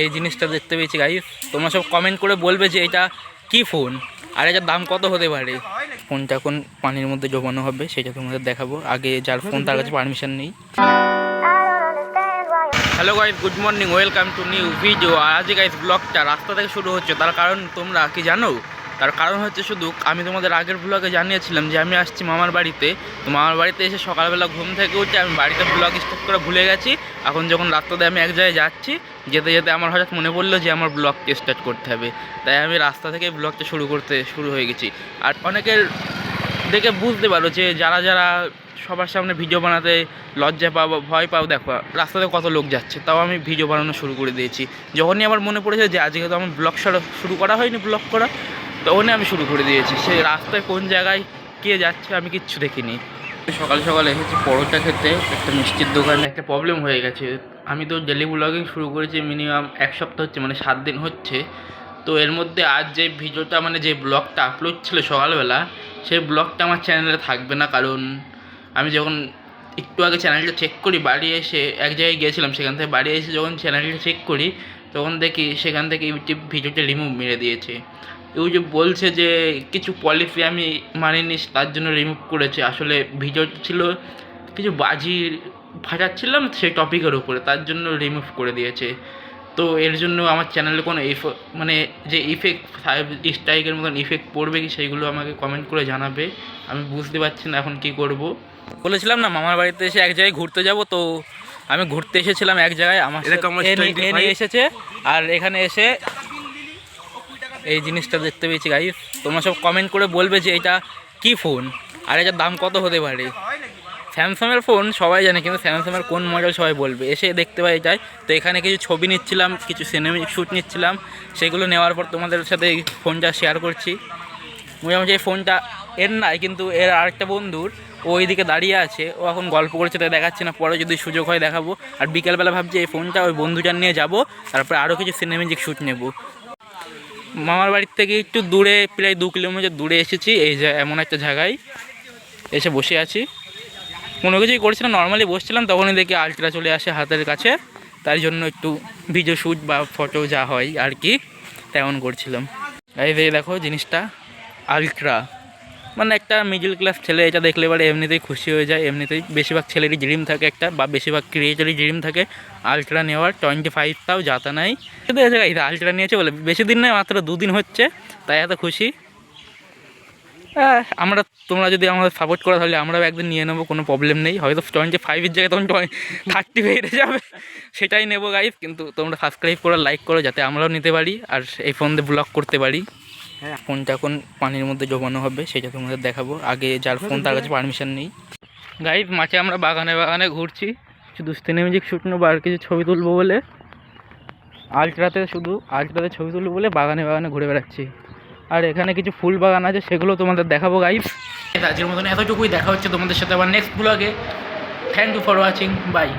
এই জিনিসটা দেখতে পেয়েছি গাইস তোমরা সব কমেন্ট করে বলবে যে এটা কি ফোন আর এটার দাম কত হতে পারে? ফোনটা এখন পানির মধ্যে জমানো হবে, সেটা তোমাদের দেখাবো। আগে যার ফোন তার কাছে পারমিশন নেই। Hello guys good morning welcome to new video আর আজকে গাইজ ব্লগটা রাস্তা থেকে শুরু হচ্ছে। তার কারণ তোমরা কি জানো? তার কারণ হচ্ছে শুধু আমি তোমাদের আগের ব্লগে জানিয়েছিলাম যে আমি আসছি মামার বাড়িতে। তো মামার বাড়িতে এসে সকালবেলা ঘুম থেকে উঠে আমি বাড়িতে ব্লগ স্টার্ট করে ভুলে গেছি। এখন যখন রাস্তাতে আমি এক জায়গায় যাচ্ছি, যেতে যেতে আমার হঠাৎ মনে পড়ল যে আমার ব্লগকে স্টার্ট করতে হবে। তাই আমি রাস্তা থেকে ব্লগটা শুরু করতে শুরু হয়ে গেছি। আর অনেকের দেখে বুঝতে পারো যে যারা যারা সবার সামনে ভিডিও বানাতে লজ্জা পাও বা ভয় পাও, দেখো রাস্তাতে কত লোক যাচ্ছে, তাও আমি ভিডিও বানানো শুরু করে দিয়েছি। যখনই আমার মনে পড়েছে যে আজকে তো আমার ব্লগ শুরু করা হয়নি ব্লগ করা তখনই আমি শুরু করে দিয়েছি। সেই রাস্তায় কোন জায়গায় কে যাচ্ছে আমি কিচ্ছু দেখিনি। সকাল সকাল এসেছি পরোটা খেতে, একটা মিষ্টির দোকানে একটা প্রবলেম হয়ে গেছে। আমি তো ডেলি ব্লগিং শুরু করেছি মিনিমাম এক সপ্তাহ হচ্ছে মানে সাত দিন হচ্ছে। তো এর মধ্যে আজ যে ভিডিওটা মানে যে ব্লগটা আপলোড ছিল সকালবেলা সেই ব্লগটা আমার চ্যানেলে থাকবে না। কারণ আমি যখন একটু আগে চ্যানেলটা চেক করি, বাড়ি এসে এক জায়গায় গিয়েছিলাম, সেখান থেকে বাড়ি এসে যখন চ্যানেলটা চেক করি, তখন দেখি সেখান থেকে ইউটিউব ভিডিওটা রিমুভ মেরে দিয়েছে। ইউটিউব বলছে যে কিছু পলিসি আমি মানিনি তার জন্য রিমুভ করেছে। আসলে ভিডিও ছিল কিছু বাজি ফাটাচ্ছিলাম সেই টপিকের উপরে তার জন্য রিমুভ করে দিয়েছে। তো এর জন্য আমার চ্যানেলে কোনো ইফ মানে যে ইফেক্ট স্ট্রাইকের মতন ইফেক্ট পড়বে কি সেইগুলো আমাকে কমেন্ট করে জানাবে। আমি বুঝতে পারছি না এখন কি করব। বলেছিলাম না মামার বাড়িতে এসে এক জায়গায় ঘুরতে যাব তো আমি ঘুরতে এসেছিলাম এক জায়গায় আমার সাথে- এরকম এ নিয়ে- এ 25 নিয়ে এসেছে। আর এখানে এসে এই জিনিসটা দেখতে পেয়েছি গাইস তোমরা সব কমেন্ট করে বলবে যে এটা কি ফোন আর এটার দাম কত হতে পারে? স্যামসাংয়ের ফোন সবাই জানে, কিন্তু স্যামসাংয়ের কোন মডেল সবাই বলবে? এসে দেখতে পাই যায় তো এখানে কিছু ছবি নিচ্ছিলাম, কিছু সিনেমিক শ্যুট নিচ্ছিলাম। সেগুলো নেওয়ার পর তোমাদের সাথে এই ফোনটা শেয়ার করছি। মোটামুটি এই ফোনটা এর নাই, কিন্তু এর আরেকটা বন্ধুর, ও ওইদিকে দাঁড়িয়ে আছে। ও এখন গল্প করছে, তাই দেখাচ্ছে না। পরে যদি সুযোগ হয় দেখাবো। আর বিকেলবেলা ভাবছি এই ফোনটা ওই বন্ধুটার নিয়ে যাব। তারপরে আরও কিছু সিনেমেটিক শ্যুট নেব। মামার বাড়ির থেকে একটু দূরে, প্রায় দু কিলোমিটার দূরে এসেছি, এই এমন একটা জায়গায়। এসে বসে আছি। কোনো কিছুই করছিলাম নর্মালি বসছিলাম, তখনই দেখি আলট্রা চলে আসে হাতের কাছে। তার জন্য একটু ভিডিও শ্যুট বা ফটো যা হয় আর কি, তেমন করছিলাম। এই দেখো জিনিসটা, আলট্রা। মানে একটা মিডিল ক্লাস ছেলে, এটা দেখলে এবারে এমনিতেই খুশি হয়ে যায়। এমনিতেই বেশিরভাগ ছেলেরই ড্রিম থাকে একটা, বা বেশিরভাগ ক্রিয়েটারই ড্রিম থাকে। আলট্রা নেওয়ার টোয়েন্টি ফাইভটাও যাতা নাই। শুধু আলট্রা নিয়েছে বলে, বেশি দিন নয়, মাত্র দুদিন হচ্ছে, তাই এত খুশি। আমরা, তোমরা যদি আমাদের সাপোর্ট করো, তাহলে আমরাও একদিন নিয়ে নেব, কোনো প্রবলেম নেই। হয়তো টোয়েন্টি ফাইভের জায়গায় তখন থার্টি বেড়ে যাবে, সেটাই নেব গাইজ কিন্তু তোমরা সাবস্ক্রাইব করো লাইক করো, যাতে আমরাও নিতে পারি, আর এই ফোন দিয়ে ব্লগ করতে পারি। ফোনটা এখন পানির মধ্যে জমানো হবে, সেটা তোমাদের দেখাবো। আগে যার ফোন, তার কাছে পারমিশন নেই। গাইজ মাঠে আমরা বাগানে বাগানে ঘুরছি। শুধু সিনেমেটিক শ্যুট নেব আর কিছু ছবি তুলবো বলে। আলট্রাতে শুধু আলট্রাতে ছবি তুলবো বলে বাগানে বাগানে ঘুরে বেড়াচ্ছি। আর এখানে কিছু ফুল বাগান আছে, সেগুলো তোমাদের দেখাবো গাইজ আজকের মতন এতটুকুই। দেখা হচ্ছে তোমাদের সাথে আবার নেক্সট ব্লগে thank you for watching bye